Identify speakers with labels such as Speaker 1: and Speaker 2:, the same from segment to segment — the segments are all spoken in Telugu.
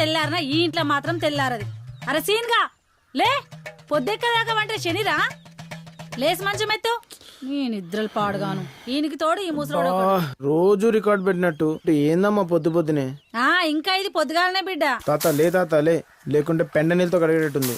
Speaker 1: తెల్లారన ఈ ఇంట్లో మాత్రం తెల్లారది. అరే సీన్గా. లే పొద్దెక్కదాకా వంటే శనిరా? లేసి మంచం ఎత్తు. నీ నిద్రలు పాడుగాను. ఈయనకి తోడు ఈ ముసలోడు
Speaker 2: రోజు రికార్డ్ పెట్టినట్టు. ఏందమ్మా పొద్దు పొద్దునే?
Speaker 1: ఆ ఇంకా ఇది పొద్దుగాలనే బిడ్డ.
Speaker 2: తాత లే తాత లే. లేకుంటే పెండ నీళ్ళతో కడిగేటట్టుంది.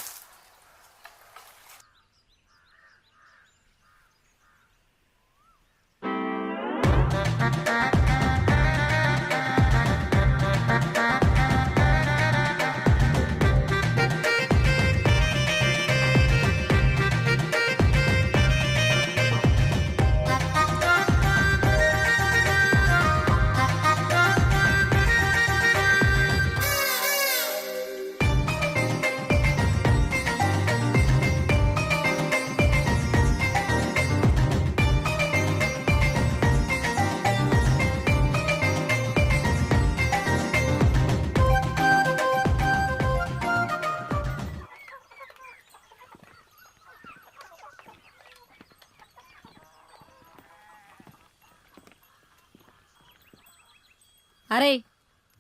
Speaker 1: అరే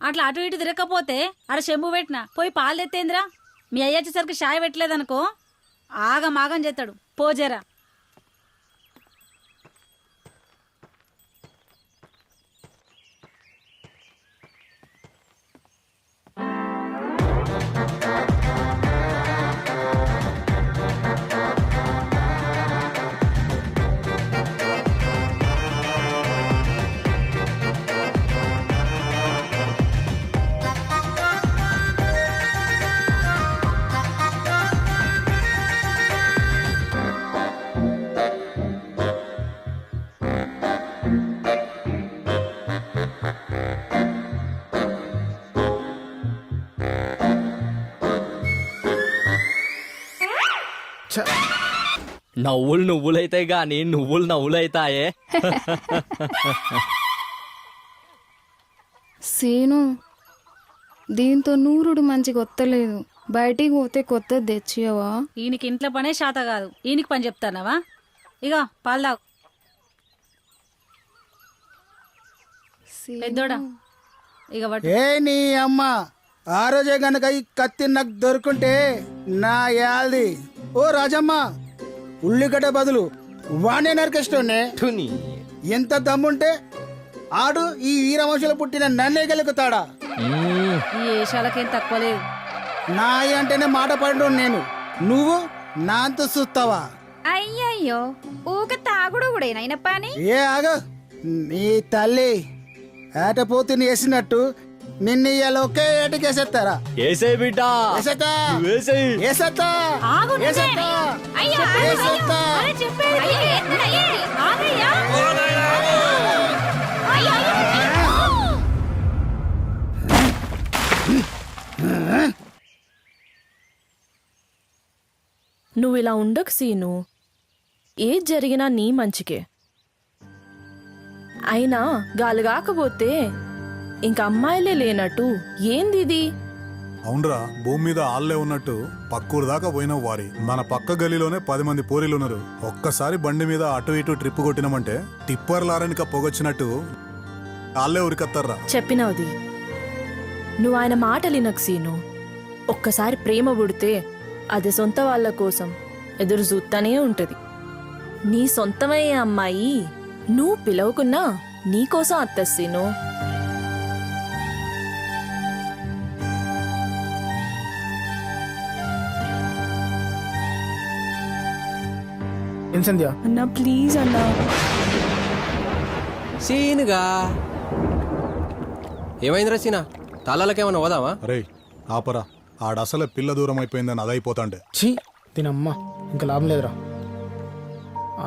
Speaker 1: అట్లా అటు ఇటు తిరగకపోతే అరే చెంబు పెట్టినా పోయి పాలు తెత్తేందిరా? మీ అయ్య వచ్చేసరికి షాయ్ పెట్టలేదనుకో? ఆగమాగం చేస్తాడు. పోజేరా
Speaker 3: నవ్వులు నువ్వులైతాయి గాని నువ్వులు నవ్వులైతాయే.
Speaker 4: సీను దీంతో నూరుడు మంచిగా వత్తలేదు. బయటికి పోతే కొత్తది తెచ్చియవా?
Speaker 1: ఈయనకి ఇంట్లో పనే శాత కాదు. ఈయనకి పని చెప్తానవా? పెద్దోడా? ఇక పట్టు.
Speaker 5: ఏ నీ అమ్మ ఆ రోజే గనక ఈ కత్తి నాకు దొరుకుంటే నా యాల్ది ఓ రాజమ్మ ఉల్లిగడ్డ బదులు వాణ్ణే నరికేస్తుండే
Speaker 3: తుని.
Speaker 5: ఎంత దమ్ముంటే ఆడు ఈ వీరవంశంలో పుట్టిన నన్నే గెలుకుతాడా.
Speaker 1: ఈ ఏషాలకేం తక్కువ లేదు
Speaker 5: నాయి అంటేనే మాట పడు నేను. నువ్వు నాంత చూస్తావా?
Speaker 4: అయ్యయ్యో ఊక తాగుడు కూడా
Speaker 5: ఏ ఆగ. నీ తల్లి ఏటపోతుని వేసినట్టు నిన్ను ఇవాళ ఒకే ఏటకేసేస్తారా?
Speaker 3: ఏసేయ్ బిడ్డ.
Speaker 5: వేసేస్తా
Speaker 3: వేసేయ్
Speaker 5: వేసేస్తా
Speaker 1: ఆగు నువ్వే.
Speaker 5: వేసేస్తా
Speaker 1: అయ్యో,
Speaker 5: వేసేస్తా
Speaker 1: అరే చెప్పేది. ఆగయ్యా.
Speaker 6: నువ్వు ఇలా ఉండకు సీను. ఏది జరిగినా నీ మంచికే. అయినా గాలి కాకపోతే ఇంక అమ్మాయిలే లేనట్టు ఏంది ఇది?
Speaker 7: అవునరా భూమి మీద ఆళ్ళే ఉన్నట్టు పక్కూరు దాకా పోయిన వారి. మన పక్క గలీలోనే పది మంది పోరీలు ఉన్నారు ఒక్కసారి బండి మీద అటు ఇటు ట్రిప్ కొట్టినామంటే టిప్పర్ లారనిక పొగొచ్చినట్టు ఆళ్ళే ఉరికత్తారా
Speaker 6: చెప్పినవది. నువ్వు ఆయన మాటలు వినకు సీను. ఒక్కసారి ప్రేమ పుడితే అది సొంత వాళ్ళ కోసం ఎదురు చూస్తానే ఉంటది. నీ సొంతమయ్యే అమ్మాయి నువ్వు పిలవకున్నా నీకోసం అత్త
Speaker 2: ఏం సంధ్య
Speaker 6: అన్నా ప్లీజ్ అన్నా.
Speaker 8: సీనుగా. ఏమైందిరా సీనా? తాళాలకేమన్నా పోదామా
Speaker 7: అరే ఆపరా. ఆడసలే పిల్ల దూరం అయిపోయిందని అదైపోతాండే
Speaker 2: ఛీ దీనమ్మా ఇంకా లాభం లేదురా.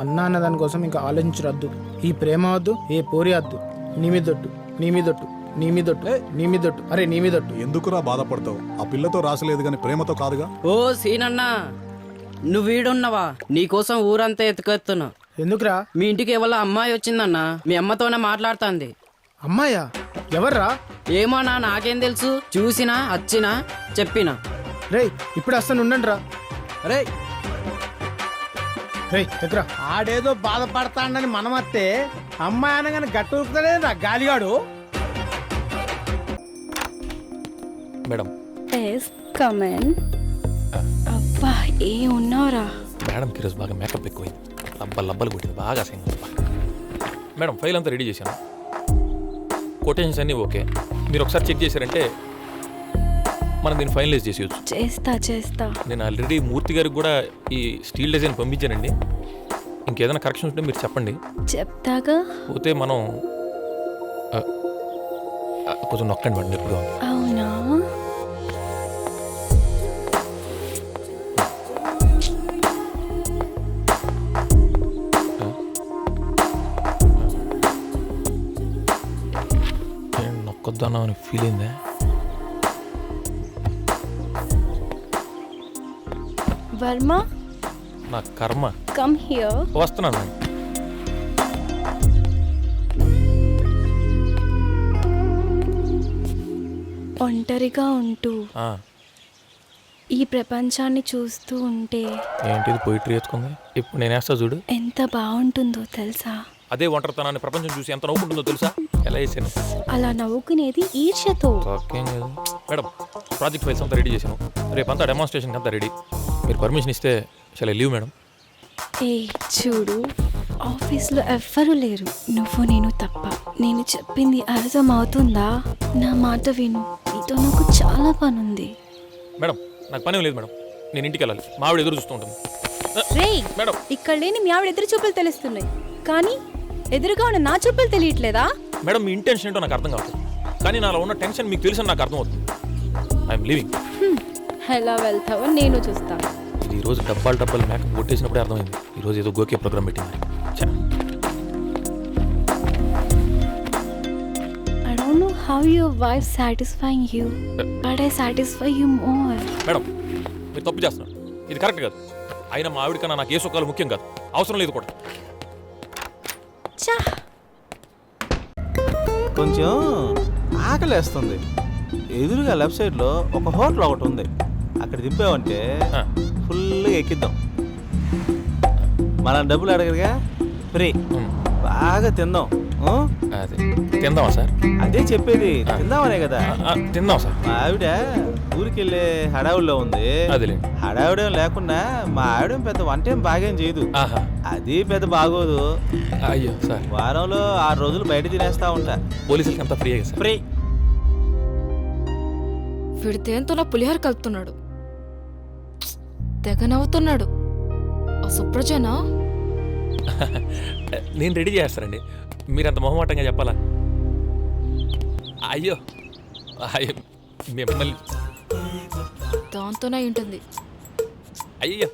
Speaker 2: అన్న అన్న దానికోసం ఇంకా ఆలోచించరద్దు. ఈ ప్రేమ వద్దు ఏ పోరి వద్దు. నీ మీదొట్టు నీ మీదొట్టు నీ మీదొట్టు నీ మీదొట్టు అరే నీ మీదొట్టు
Speaker 7: ఎందుకురా బాధపడతావు? ఆ పిల్లతో రాసలేదు గాని ప్రేమతో కాదుగా?
Speaker 9: ఓ సీనన్నా నువ్వు వీడున్నవా నీకోసం ఊరంతా ఎత్తుకెత్తున్నా
Speaker 2: ఎందుకురా?
Speaker 9: మీ ఇంటికి ఎవరో అమ్మాయి వచ్చిందన్నా మీ అమ్మతోనే మాట్లాడుతుంది.
Speaker 2: అమ్మాయా? ఎవర్రా?
Speaker 9: ఏమో నా నాకేం తెలుసు? చూసినా వచ్చినా చెప్పినా.
Speaker 2: రేయ్ ఇప్పుడు వస్తాను ఉండండి రా దగ్గర
Speaker 5: ఆడేదో బాధపడతాడని మనమత్తే అమ్మాయి అనగానే గట్టు రా గాలిగాడు.
Speaker 10: మేడం
Speaker 11: కమెన్ ఏ ఉన్నావురా?
Speaker 10: మేడంకి ఈరోజు బాగా మేకప్ ఎక్కువైంది. లబ్బలు లబ్బలు కొట్టింది. బాగా అసహ్యంగా ఉంది. మేడం ఫైల్ అంతా రెడీ చేశాను. కొటేషన్స్ అన్నీ ఓకే. మీరు ఒకసారి చెక్ చేశారంటే మనం దీన్ని ఫైనలైజ్ చేసేయచ్చు.
Speaker 11: చేస్తా చేస్తా.
Speaker 10: నేను ఆల్రెడీ మూర్తి గారికి కూడా ఈ స్టీల్ డిజైన్ పంపించానండి. ఇంకేదైనా కరెక్షన్ ఉంటే మీరు చెప్పండి.
Speaker 11: చెప్తాగా?
Speaker 10: పోతే మనం ఆ, ఆ, కొంచెం నొక్కండి మేడం ఉంది
Speaker 11: అవునా?
Speaker 10: నొక్కొద్దాను అని ఫీల్ అయిందే?
Speaker 11: వర్మ?
Speaker 10: నా కర్మ.
Speaker 11: కమ్ హియర్
Speaker 10: వస్తున్నాను
Speaker 11: ఒంటరిగా ఉంటూ
Speaker 10: ఆ,
Speaker 11: ఈ ప్రపంచాన్ని చూస్తూ ఉంటే
Speaker 10: ఏంటిది పోయిటరీ ఎత్తుకుంది ఇప్పుడు నేను వేస్తా చూడు.
Speaker 11: ఎంత బాగుంటుందో తెలుసా?
Speaker 10: అదే ఒంటరితనాన్ని ప్రపంచం చూసి ఎంత నవ్వుకుంటుందో తెలుసా? ఎలా వేసాను
Speaker 11: అలా నవ్వుకునేది ఈర్ష్యతో.
Speaker 10: మేడం ప్రాజెక్ట్ ఫైల్స్ అంతా రెడీ చేశాను. రేపంతా డెమాన్స్ట్రేషన్ అంతా రెడీ. మీరు పర్మిషన్ ఇస్తే చాలా లీవ్ మేడం?
Speaker 11: ఏ చూడు ఆఫీస్లో ఎవ్వరూ లేరు. నువ్వు నేను తప్ప. నేను చెప్పింది అర్థం అవుతుందా నా మాట విను. నీతో నాకు చాలా పనుంది.
Speaker 10: మేడం నాకు పని లేదు మేడం. నేను ఇంటికి వెళ్ళాలి. మా ఆవిడ ఎదురు చూస్తూ ఉంటుంది.
Speaker 11: రేయ్
Speaker 10: మేడం.
Speaker 11: ఇక్కడ లేని మీ ఆవిడ ఎదురు చూపులు తెలుస్తున్నాయి. కానీ ఎదురుగా ఉన్న నా చూపులు తెలియట్లేదా?
Speaker 10: మేడం మీ ఇంటెన్షన్ ఏంటో నాకు అర్థం కావట్లేదు. కానీ నాలో ఉన్న టెన్షన్ మీకు తెలిసిన నాకు అర్థం అవుతుంది ఐఎమ్ లివింగ్
Speaker 11: ఎలా వెళ్తావో నేను చూస్తాను
Speaker 10: ఇది ఈరోజు డబ్బాలు డబ్బాలు మేకప్ కొట్టేసినప్పుడే అర్థమైంది. ఈరోజు ఏదో గోకే ప్రోగ్రామ్ పెట్టింది ఛా,
Speaker 11: I don't know how your wife satisfying you but I satisfy you more
Speaker 10: madam మీరు తప్పు చేస్తున్నారు. ఇది కరెక్ట్ కాదు. అయినా మా ఆవిడ కన్నా నాకు ఏ సుఖాలు ముఖ్యం కాదు. అవసరం లేదు కూడా.
Speaker 12: కొంచెం ఆకలేస్తుంది. ఎదురుగా లెఫ్ట్ సైడ్లో ఒక హోటల్ ఒకటి ఉంది. అక్కడ దింపామంటే. ఫుల్గా ఎక్కిద్దాం. మనం డబ్బులు అడగరుగా? ఫ్రీ. బాగా తిందాం?
Speaker 10: అదే. తిందామా సార్?
Speaker 12: అదే చెప్పేది. తిందామనే కదా.
Speaker 10: తిందాం సార్.
Speaker 12: మా ఆవిడ ఊరికెళ్ళే హడావుల్లో ఉంది.
Speaker 10: అదేలేండి
Speaker 12: హడావుడేం లేకుండా మా ఆవిడేం పెద్ద వంటేం బాగేం చేయదు. అది పెద్ద బాగోదు.
Speaker 10: అయ్యో సార్.
Speaker 12: వారంలో ఆరు రోజులు బయట తినేస్తా ఉంటా.
Speaker 10: పోలీసులకి అంతా ఫ్రీ సార్?
Speaker 12: ఫ్రీ.
Speaker 11: వీడు దేంతో నా పులిహోర కలుపుతున్నాడు. తెగ నవ్వుతున్నాడు. ఆ సుప్రజనా?
Speaker 10: నేను రెడీ చేస్తానండి. మీరు అంత మొహమాటంగా చెప్పాలా? అయ్యో అయ్యో మిమ్మల్ని
Speaker 11: దాంతోనే ఉంటుంది.
Speaker 10: అయ్యో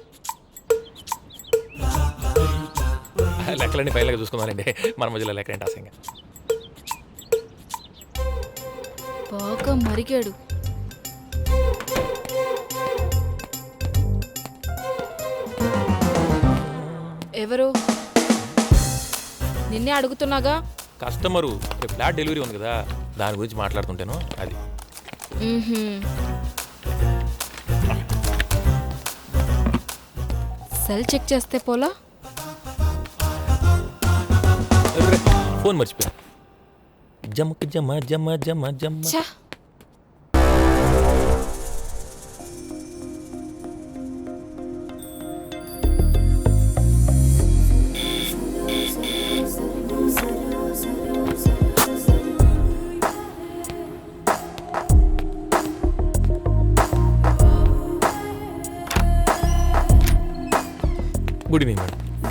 Speaker 10: లెక్కలన్నీ పైలాగా చూసుకుందానండి మన మధ్యలో లెక్కలేంటి అసంగా
Speaker 11: బాగా మరిగాడు. ఎవరు? నిన్నే అడుగుతున్నాగా?
Speaker 10: కస్టమరు ఫ్లాట్ డెలివరీ ఉంది కదా దాని గురించి మాట్లాడుతుంటాను అది.
Speaker 11: సెల్ చెక్ చేస్తే పోలా?
Speaker 10: ఫోన్ మర్చిపోయా. జమక్ జమ జమ జమ జమ.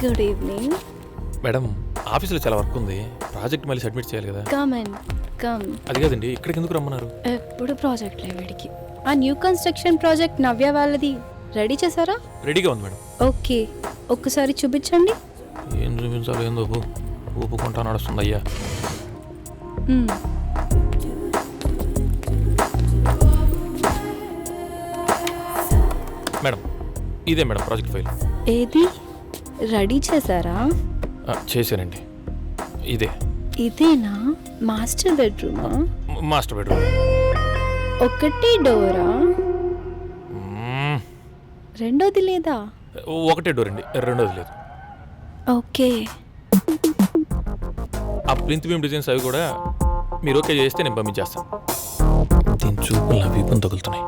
Speaker 10: గుడ్ ఈవినింగ్ మేడం ఆఫీస్లో చాలా వర్క్ ఉంది. ప్రాజెక్ట్ మళ్ళీ సబ్మిట్ చేయాలి కదా.
Speaker 11: కమ్ అండ్ కమ్
Speaker 10: అది కాదండి ఇక్కడికి ఎందుకు రమ్మన్నారు?
Speaker 11: ఎప్పుడు ప్రాజెక్ట్ వీడికి. ఆ న్యూ కన్స్ట్రక్షన్ ప్రాజెక్ట్ నవ్య వాళ్ళది. రెడీ చేశారా?
Speaker 10: రెడీగా ఉంది మేడం.
Speaker 11: ఓకే ఒక్కసారి చూపించండి.
Speaker 10: ఏం చూపించాలో ఏందో ఊపుకుంటా నడుస్తుంది అయ్యా.
Speaker 11: మ్మ్.
Speaker 10: మేడం ఇదే మేడం ప్రాజెక్ట్ ఫైల్.
Speaker 11: ఏది? రెడీ చేశారా?
Speaker 10: ఆ, చేశానండి. ఇదే.
Speaker 11: ఇదేనా? మాస్టర్ బెడ్రూమా?
Speaker 10: Master bedroom.
Speaker 11: ఒకటి డోరా?
Speaker 10: మ్మ్.
Speaker 11: రెండోది లేదా?
Speaker 10: ఒకటే డోర్ అండి రెండోది లేదు.
Speaker 11: ఓకే.
Speaker 10: ఆ ప్రింట్ బీమ్ డిజైన్స్ అవి కూడా మీరు ఓకే చేస్తే నేను పంపించేస్తాను. దీని చూపులు నా వీపుని తగులుతున్నాయి.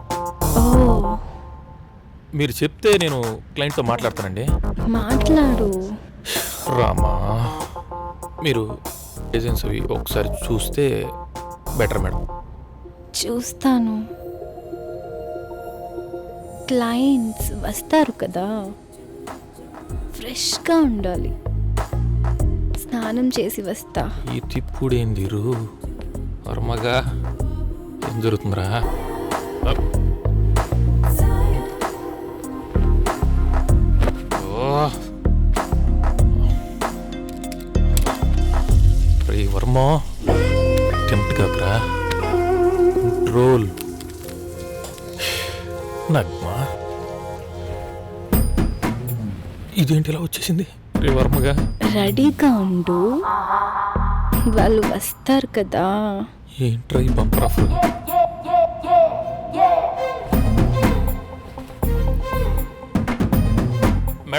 Speaker 11: ఓ.
Speaker 10: మీరు చెప్తే నేను క్లయింట్తో మాట్లాడతానండి.
Speaker 11: మాట్లాడు.
Speaker 10: రామా మీరు ఏజెన్సీ అవి ఒకసారి చూస్తే బెటర్ మేడం.
Speaker 11: చూస్తాను. క్లయింట్స్ వస్తారు కదా ఫ్రెష్గా ఉండాలి. స్నానం చేసి వస్తా.
Speaker 10: ఈ తిప్పుడేందిరు? వర్మగా ఏం జరుగుతుందిరా? రే వర్మ. టెంప్ట్ కాకురా కంట్రోల్ నగ్మా. ఇదేంటి ఇలా వచ్చేసింది? రే వర్మగా.
Speaker 11: రెడీగా ఉండు. వాళ్ళు వస్తారు కదా.
Speaker 10: ఏంట్రా ఈ బంపర్ ఆఫర్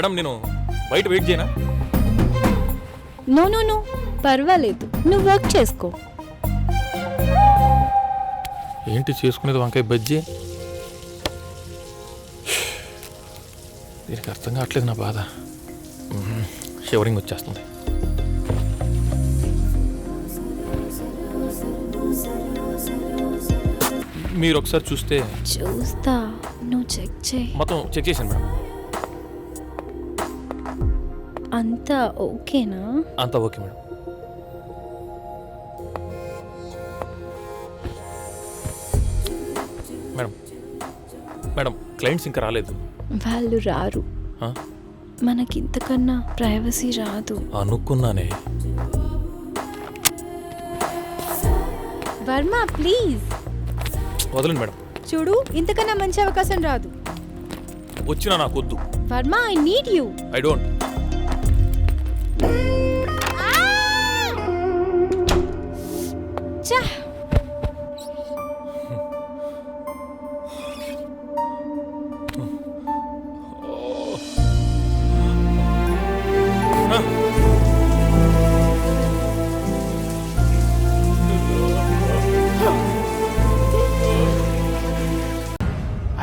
Speaker 10: మేడం నేను బయట వెయిట్ చేయనా?
Speaker 11: నో నో నో పర్వాలేదు. నువ్వు వర్క్ చేసుకో.
Speaker 10: ఏంటి చేసుకునేది వంకాయ బజ్జీ? దీనికి అర్థం కావట్లేదు నా బాధ. షివరింగ్ వచ్చేస్తుంది. మీరు ఒకసారి చూస్తే
Speaker 11: చూస్తా. నువ్వు చెక్ చేయి.
Speaker 10: మొత్తం చెక్ చేశాను మేడం.
Speaker 11: అంతా ఓకేనా?
Speaker 10: అంతా okay madam. Madam madam clients ఇంకా రాలేదు.
Speaker 11: వాళ్ళు రారు.
Speaker 10: ఆ?
Speaker 11: మనకి ఇంతకన్నా ప్రైవసీ రాదు.
Speaker 10: అనుకున్నానే.
Speaker 11: వర్మ ప్లీజ్.
Speaker 10: వదలండి మేడం.
Speaker 11: చూడు ఇంతకన్నా మంచి అవకాశం రాదు.
Speaker 10: వచ్చినా నాకు వద్దు.
Speaker 11: Varma I need you.
Speaker 10: I don't. Bye.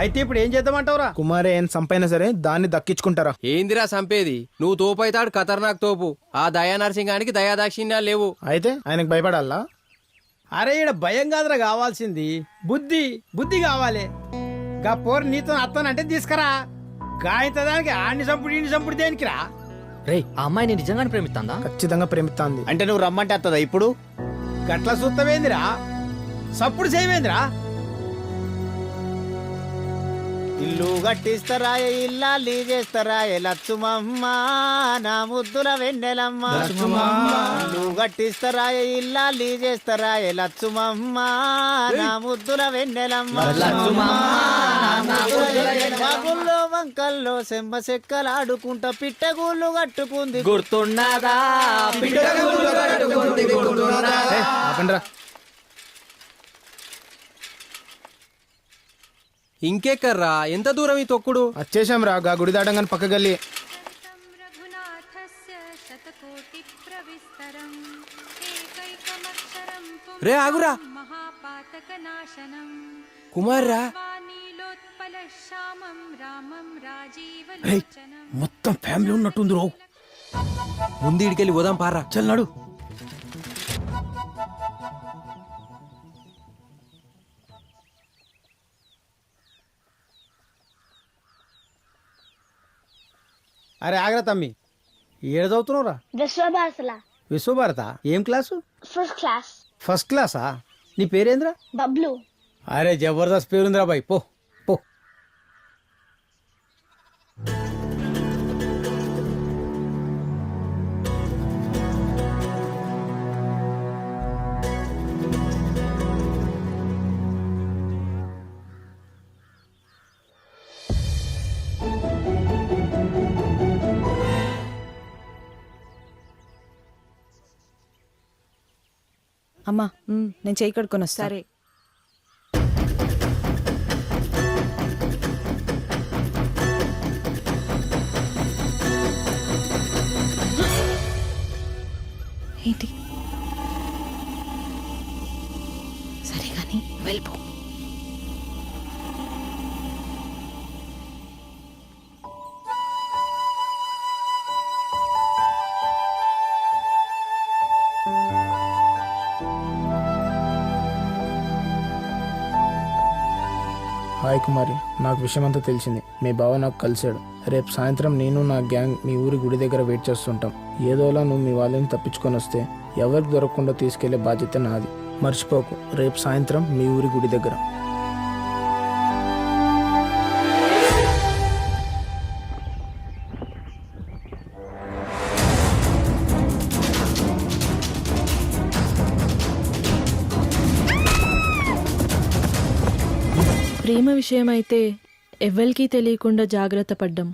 Speaker 13: అయితే ఇప్పుడు ఏం చేద్దామంటావురా?
Speaker 2: కుమారే ఏం సంపైనా సరే దాన్ని దక్కించుకుంటారా?
Speaker 14: ఏందిరా సంపేది? నువ్వు తోపైతాడు ఖతర్నాక్ తోపు. ఆ దయా నరసింహానికి దయాదాక్షిణ్యాలు లేవు.
Speaker 2: అయితే ఆయనకు భయపడాలా?
Speaker 13: అరే ఈడ భయం కాదురా కావాల్సింది. బుద్ధి బుద్ధి కావాలి. గా పోరు నీతో అత్తనంటే తీసుకురా. గాయంత దానికి ఆడిని చంపుడు ఈయన చంపుడు దేనికిరా?
Speaker 3: రే ఆ అమ్మాయిని నిజంగానే ప్రేమిస్తుందా?
Speaker 2: ఖచ్చితంగా ప్రేమిస్తాంది.
Speaker 12: అంటే నువ్వు రమ్మంటే వస్తుందా ఇప్పుడు?
Speaker 13: గట్ల సూత్తమేందిరా సప్పుడు చేయమేందిరా
Speaker 12: ఇల్లు కట్టిస్తారా ఇల్లా చేస్తారా లచ్చుమమ్మ నా ముద్దుల వెన్నెలమ్మ. ఇల్లు కట్టిస్తారా ఇల్లా చేస్తారా లచ్చుమమ్మ నా ముద్దుల వెన్నెలమ్మ. బాగుల్లో వంకల్లో సెమ్మ సెక్కలాడుకుంటా పిట్టగూళ్ళు కట్టుకుంది.
Speaker 3: గుర్తున్నదా
Speaker 2: ఏ, ఆపండిరా
Speaker 14: ఇంకెక్కర్రా ఎంత దూరం ఈ తొక్కుడు?
Speaker 2: వచ్చేసాం రా గా గుడి దాటంగానే పక్క గల్లి
Speaker 14: రే ఆగురా. కుమార్ రా
Speaker 13: మొత్తం ఫ్యామిలీ ఉన్నట్టుంది రో
Speaker 14: ముందు ఇడికెళ్ళి పోదాం పారా
Speaker 13: చల్నాడు అరే ఆగ్రా తమ్మి. ఏడు చదువుతున్నావురా?
Speaker 15: విశ్వభాసల
Speaker 13: విశ్వభారత? ఏం క్లాసు?
Speaker 15: First class.
Speaker 13: ఫస్ట్ క్లాసా? నీ పేరేంద్రా?
Speaker 15: బబ్లు.
Speaker 13: అరే జబర్దస్త్ పేరుందిరా బాయ్ పో.
Speaker 6: అమ్మా నేను చేయి కడుక్కొని వస్తా. సరే.
Speaker 11: ఏంటి? సరే కానీ వెళ్ళిపో.
Speaker 2: హాయ్ కుమారి నాకు విషయం అంతా తెలిసింది. మీ బావ నాకు కలిశాడు. రేపు సాయంత్రం నేను నా గ్యాంగ్ మీ ఊరి గుడి దగ్గర వెయిట్ చేస్తుంటాం. ఏదోలా నువ్వు మీ వాళ్ళని తప్పించుకొని వస్తే ఎవరికి దొరకకుండా తీసుకెళ్ళే బాధ్యత నాది. మర్చిపోకు. రేపు సాయంత్రం మీ ఊరి గుడి దగ్గర.
Speaker 6: విషయమైతే ఎవ్వరికీ తెలియకుండా జాగ్రత్త పడ్డం.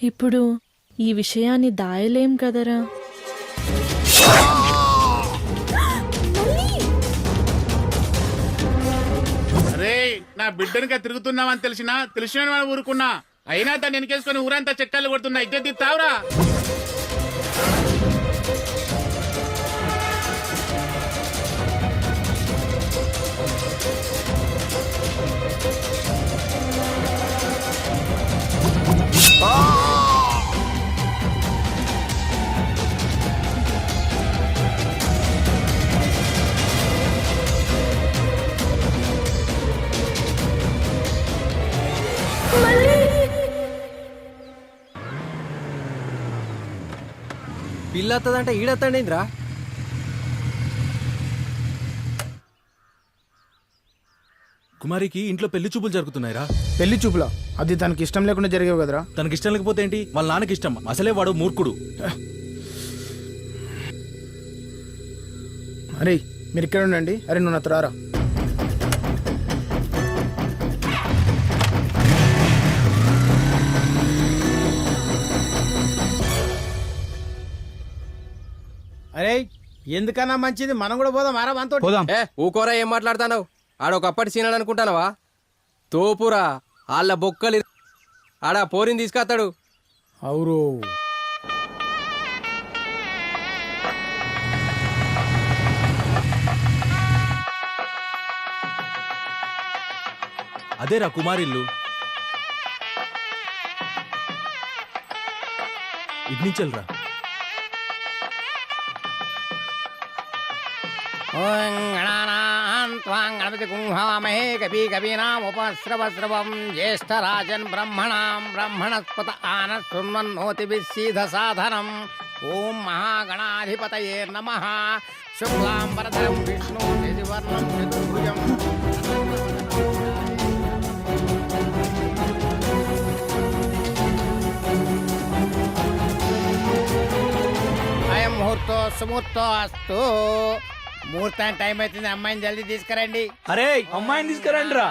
Speaker 6: ఇప్పుడు ఈ విషయాన్ని దాయలేం కదరా?
Speaker 16: అరే నా బిడ్డనిగా తిరుగుతున్నావని తెలిసినా తెలిసిన ఊరుకున్నా. అయినా దాన్ని ఎనికేసుకొని ఊరంతా చెక్కలు కొడుతున్నా. ఇద్దరు తావురా
Speaker 3: పిల్లత్తదంటే వస్తుందంటే ఈడత్తండేంద్రా?
Speaker 12: కుమారికి ఇంట్లో పెళ్ళి చూపులు జరుగుతున్నాయిరా.
Speaker 2: పెళ్ళి చూపులా? అది తనకి ఇష్టం లేకుండా జరిగేవి కదరా.
Speaker 12: తనకి ఇష్టం లేకపోతే ఏంటి? వాళ్ళ నాన్నకి ఇష్టం. అసలే వాడు మూర్ఖుడు.
Speaker 2: అరే మీరు ఇక్కడ ఉండండి. అరే నువ్వు నాతో రారా?
Speaker 13: అరే ఎందుకన్నా మంచిది? మనం కూడా పోదాం. ఆరా మనతో
Speaker 2: పోదాం.
Speaker 14: ఏ ఊకోరా ఏం మాట్లాడుతున్నావు? ఆడొకప్పటి సీనాడు అనుకుంటానవా? తోపురా వాళ్ళ బొక్కలు ఆడ పోరిని తీసుకొస్తాడు.
Speaker 2: అవురు.
Speaker 12: అదేరా కుమారిల్లు. ఇడ్నించల్రా.
Speaker 14: ओं गणानां त्वां गणपति गुंहामहे कपि कवीनाम् उपस्रवस्रवं ज्येष्ठराजन् ब्रह्मणां ब्रह्मणस्पत आनः शृण्वन्नोतिभिस्सीधसाधनम् ॐ महागणाधिपतये नमः। विष्णु निधिवर्णं अस्तु ముహూర్తం టైం అవుతుంది అమ్మాయిని జల్దీ తీసుకురండి.
Speaker 12: అరే అమ్మాయిని తీసుకురండి రా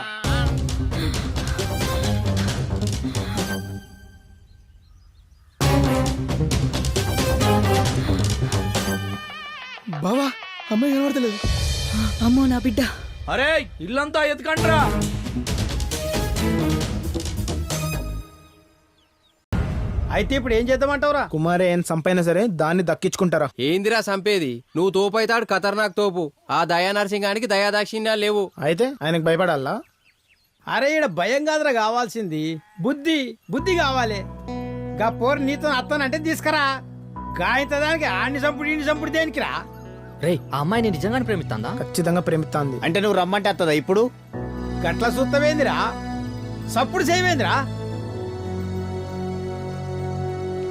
Speaker 2: బావా అమ్మాయి కనబడతలేదు.
Speaker 1: అమ్మో నా బిడ్డ.
Speaker 12: అరే ఇల్లంతా ఎత్తుకండ్రా.
Speaker 13: అయితే ఇప్పుడు ఏం చేద్దామంటావురా?
Speaker 2: కుమారి ఏం సంపైనా సరే దాన్ని దక్కించుకుంటారా?
Speaker 14: ఏందిరా సంపేది? నువ్వు తోపైతాడు ఖతర్నాక్ తోపు. ఆ దయా నరసింహానికి దయాదాక్షిణ్యాలు లేవు.
Speaker 2: అయితే ఆయనకు భయపడాలా?
Speaker 13: అరే ఈడ భయం కాదురా కావాల్సింది. బుద్ధి బుద్ధి కావాలి. గా పోరు నీతో అత్తనంటే తీసుకురా. గాయంత దానికి ఆడిని చంపుడు ఈయన చంపుడు దేనికిరా?
Speaker 3: రే ఆ అమ్మాయిని నిజంగానే ప్రేమిస్తాందా?
Speaker 2: ఖచ్చితంగా ప్రేమిస్తాంది.
Speaker 13: అంటే నువ్వు రమ్మంటే వస్తుందా ఇప్పుడు? గట్ల సూత్తమేందిరా సప్పుడు చేయమేందిరా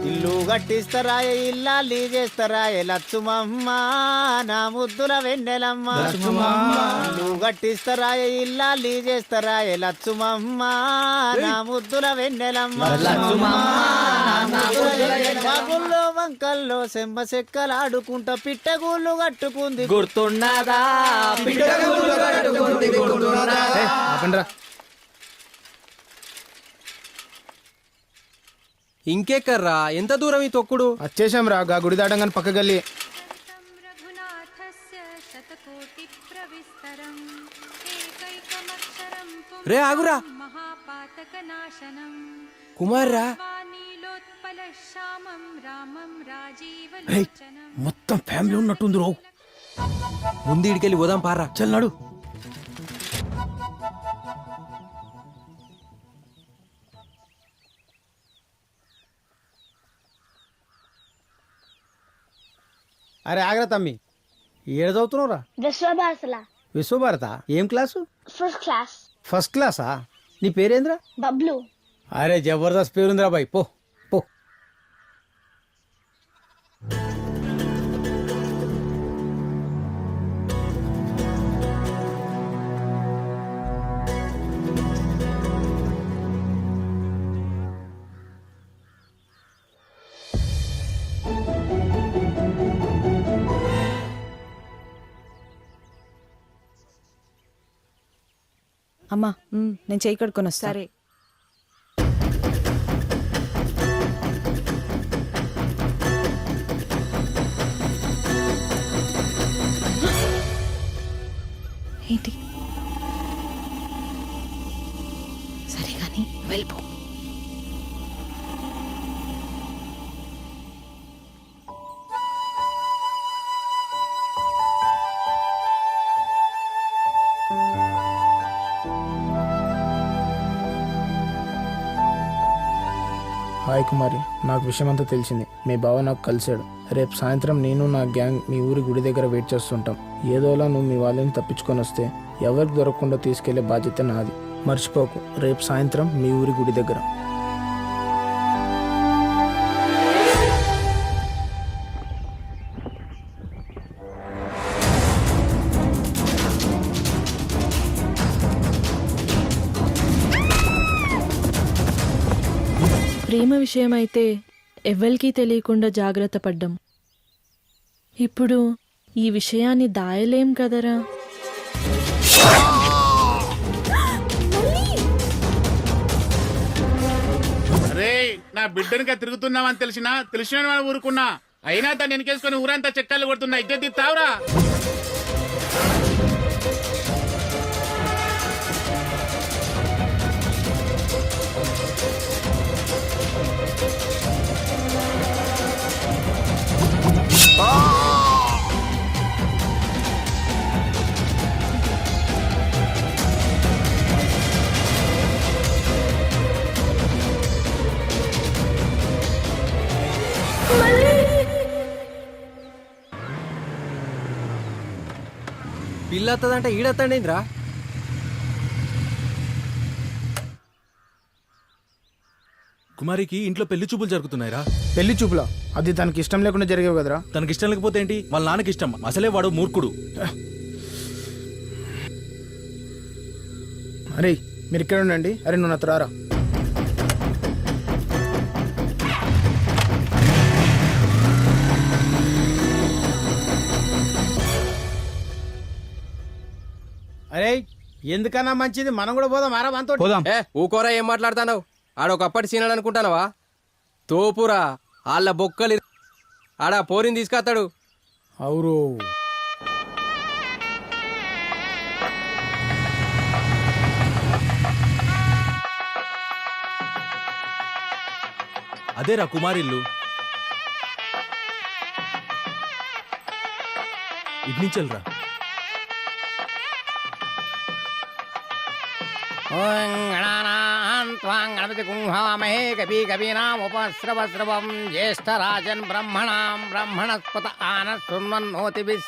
Speaker 13: ఇల్లు గట్టిస్తారా ఇల్లాలి చేస్తారా లచ్చుమమ్మ నా ముద్దుల వెన్నెలమ్మ. ఇల్లు గట్టిస్తారా ఇల్లాలి చేస్తారా లచ్చుమమ్మ నా ముద్దుల వెన్నెలమ్మ. బాగుల్లో వంకల్లో సెమ్మ సెక్కలాడుకుంటా పిట్టగూళ్ళు కట్టుకుంది.
Speaker 3: గుర్తున్నదా
Speaker 14: ఇంకెక్కర్రా ఎంత దూరం ఈ తొక్కుడు?
Speaker 2: వచ్చేసాం రా గా గుడి దాటంగానే పక్క గల్లి.
Speaker 14: రే ఆగురా. కుమార్ రా
Speaker 13: మొత్తం ఫ్యామిలీ ఉన్నట్టుంది రో
Speaker 14: ముందు ఇడికెళ్ళి పోదాం పారా
Speaker 13: చల్నాడు అరే ఆగ్రా తమ్మి. ఏడు చదువుతున్నావురా?
Speaker 15: విశ్వభాసల
Speaker 13: విశ్వభారత? ఏం క్లాసు?
Speaker 15: First class.
Speaker 13: ఫస్ట్ క్లాసా? నీ పేరేంద్రా?
Speaker 15: బబ్లు.
Speaker 13: అరే జబర్దస్త్ పేరుందిరా బాయ్ పో.
Speaker 6: అమ్మా నేను చేయి కడుక్కొని వస్తా. సరే.
Speaker 11: ఏంటి? సరే కానీ వెళ్ళిపో.
Speaker 2: కుమారి నాకు విషయం అంతా తెలిసింది. మీ బావ నాకు కలిశాడు. రేపు సాయంత్రం నేను నా గ్యాంగ్ మీ ఊరి గుడి దగ్గర వెయిట్ చేస్తుంటాం. ఏదోలా నువ్వు మీ వాళ్ళని తప్పించుకొని వస్తే ఎవరికి దొరకకుండా తీసుకెళ్ళే బాధ్యత నాది. మర్చిపోకు. రేపు సాయంత్రం మీ ఊరి గుడి దగ్గర.
Speaker 6: విషయమైతే ఎవ్వరికీ తెలియకుండా జాగ్రత్త పడ్డం. ఇప్పుడు ఈ విషయాన్ని దాయలేం కదరా?
Speaker 16: అరే నా బిడ్డనిక తిరుగుతున్నావని తెలిసినా తెలిసిన ఊరుకున్నా. అయినా దాన్ని వెనకేసుకొని ఊరంతా చెక్కలు కొడుతున్నా. ఇద్దరు తావురా
Speaker 14: పిల్ల వస్తుందంటే ఈడత్తండేంద్రా?
Speaker 12: కుమారికి ఇంట్లో పెళ్ళి చూపులు జరుగుతున్నాయిరా.
Speaker 2: పెళ్ళి చూపులా? అది తనకి ఇష్టం లేకుండా జరిగేవి కదరా?
Speaker 12: తనకి ఇష్టం లేకపోతే ఏంటి? వాళ్ళ నాన్నకి ఇష్టం. అసలే వాడు మూర్ఖుడు.
Speaker 2: అరే మీరు ఇక్కడ ఉండండి. అరే నువ్వు నాతో రారా?
Speaker 13: అరే ఎందుకన్నా మంచిది? మనం కూడా పోదాం. ఆరా మనతో
Speaker 2: పోదాం.
Speaker 14: ఏ ఊకోరా ఏం మాట్లాడుతున్నావు? ఆడొకప్పటి సీనాడు అనుకుంటానవా? తోపురా వాళ్ళ బొక్కలు ఆడ పోరిని తీసుకొస్తాడు.
Speaker 2: అవురు.
Speaker 12: అదేరా కుమారిల్లు. ఇటు
Speaker 14: ओं कभी कवीना गणपति गुंहामहे कपिकवीनाम् उपस्रवस्रवं ज्येष्ठराजन् ब्रह्मणां ब्रह्मणस्पत आनः शृण्वन्नोतिभिः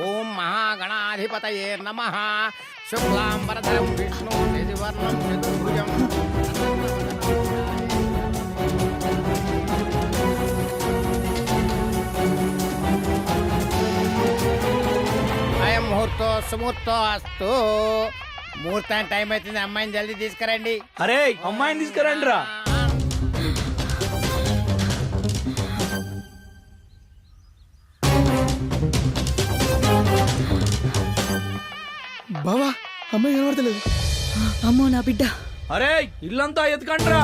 Speaker 14: ॐ महागणाधिपतये नमः। शुक्लां वरदं विष्णु चतुर्भुज चतुर्भुजम्। मुहूर्तो सुमुहूर्तो अस्तु ముహూర్తో టైం అవుతుంది అమ్మాయిని జల్దీ తీసుకురండి.
Speaker 12: అరే అమ్మాయిని తీసుకురండి రా
Speaker 2: బావా అమ్మాయి కనబడతలేదు.
Speaker 6: అమ్మో నా బిడ్డ.
Speaker 12: అరే ఇల్లంతా ఎత్తుకండ్రా.